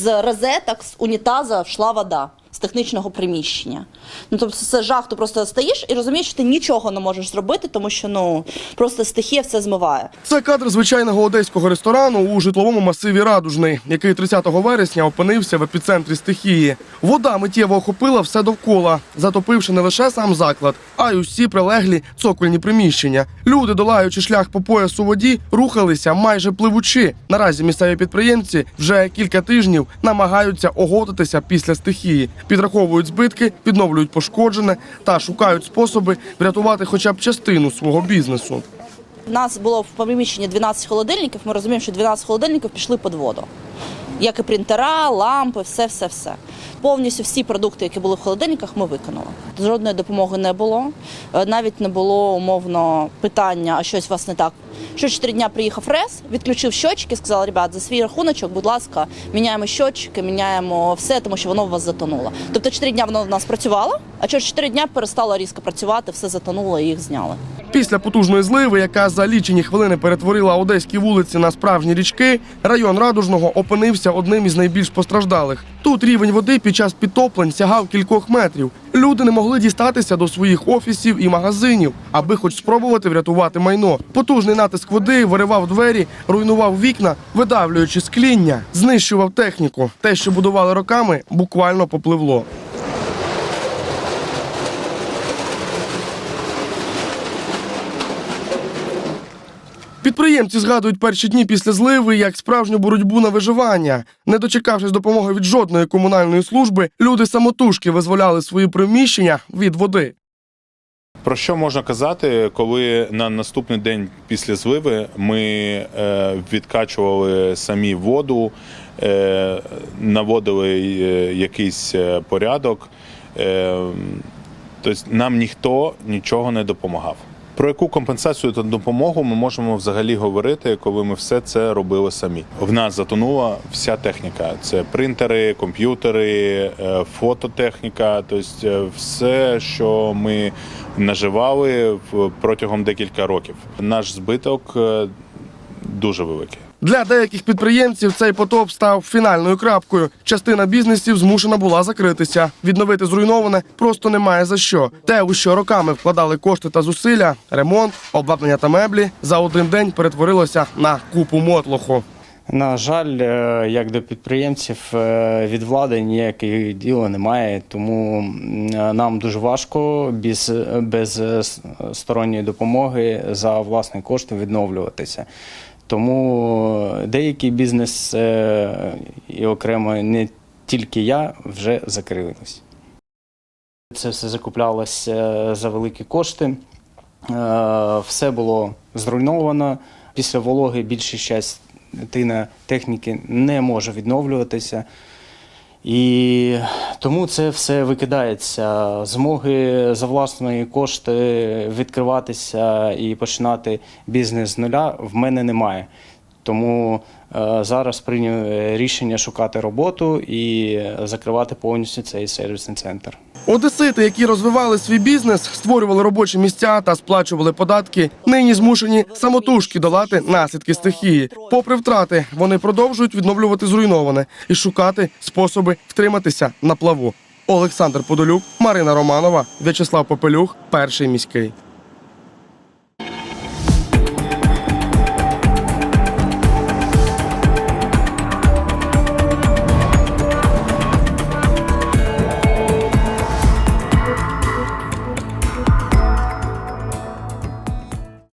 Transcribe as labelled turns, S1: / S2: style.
S1: з розеток, з унітаза йшла вода з технічного приміщення. Ну тобто це жах, ти просто стоїш і розумієш, що ти нічого не можеш зробити, тому що ну просто стихія все змиває.
S2: Це кадр звичайного одеського ресторану у житловому масиві Радужний, який 30 вересня опинився в епіцентрі стихії. Вода миттєво охопила все довкола, затопивши не лише сам заклад, а й усі прилеглі цокольні приміщення. Люди, долаючи шлях по поясу воді, рухалися майже пливучи. Наразі місцеві підприємці вже кілька тижнів намагаються оготитися після стихії, підраховують збитки, відновлюють пошкоджене та шукають способи врятувати хоча б частину свого бізнесу.
S1: У нас було в приміщенні 12 холодильників. Ми розуміємо, що 12 холодильників пішли під воду. Як і принтера, лампи, все, все, все. Повністю всі продукти, які були в холодильниках, ми виконали. Жодної допомоги не було. Е, Навіть не було умовно питання, а щось у вас не так. Що чотири дня приїхав РЕС, відключив щотчики, сказав, ребят, за свій рахуночок, будь ласка, міняємо щотчики, міняємо все, тому що воно у вас затонуло. Тобто чотири дня воно в нас працювало, а через чотири дня перестало різко працювати, все затонуло і їх зняли.
S2: Після потужної зливи, яка за лічені хвилини перетворила одеські вулиці на справжні річки, район Радужного опинився одним із найбільш постраждалих. Тут рівень води під час підтоплень сягав кількох метрів. Люди не могли дістатися до своїх офісів і магазинів, аби хоч спробувати врятувати майно. Потужний натиск води виривав двері, руйнував вікна, видавлюючи скління, знищував техніку. Те, що будували роками, буквально попливло. Підприємці згадують перші дні після зливи як справжню боротьбу на виживання. Не дочекавшись допомоги від жодної комунальної служби, люди самотужки визволяли свої приміщення від води.
S3: Про що можна казати, коли на наступний день після зливи ми е, відкачували самі воду, е, наводили е, якийсь порядок, тобто нам ніхто нічого не допомагав. Про яку компенсацію та допомогу ми можемо взагалі говорити, коли ми все це робили самі? В нас затонула вся техніка: це принтери, комп'ютери, е, фототехніка, тобто е, все, що ми наживали протягом декілька років. Наш збиток е, дуже великий.
S2: Для деяких підприємців цей потоп став фінальною крапкою. Частина бізнесів змушена була закритися. Відновити зруйноване просто немає за що. Те, у що роками вкладали кошти та зусилля, ремонт, обладнання та меблі за один день перетворилося на купу мотлоху.
S4: На жаль, е, як до підприємців е, від влади ніяких діла немає, тому е, нам дуже важко без, без сторонньої допомоги за власні кошти відновлюватися. Тому деякий бізнес е, і окремо не тільки я вже закрились. Це все закуплялося за великі кошти. Е, Все було зруйновано. Після вологи більша частина техніки не може відновлюватися. І тому це все викидається. Змоги за власні кошти відкриватися і починати бізнес з нуля в мене немає. Тому е, зараз прийняв рішення шукати роботу і закривати повністю цей сервісний центр.
S2: Одесити, які розвивали свій бізнес, створювали робочі місця та сплачували податки, нині змушені самотужки долати наслідки стихії. Попри втрати, вони продовжують відновлювати зруйноване і шукати способи втриматися на плаву. Олександр Подолюк, Марина Романова, В'ячеслав Попелюх, перший міський.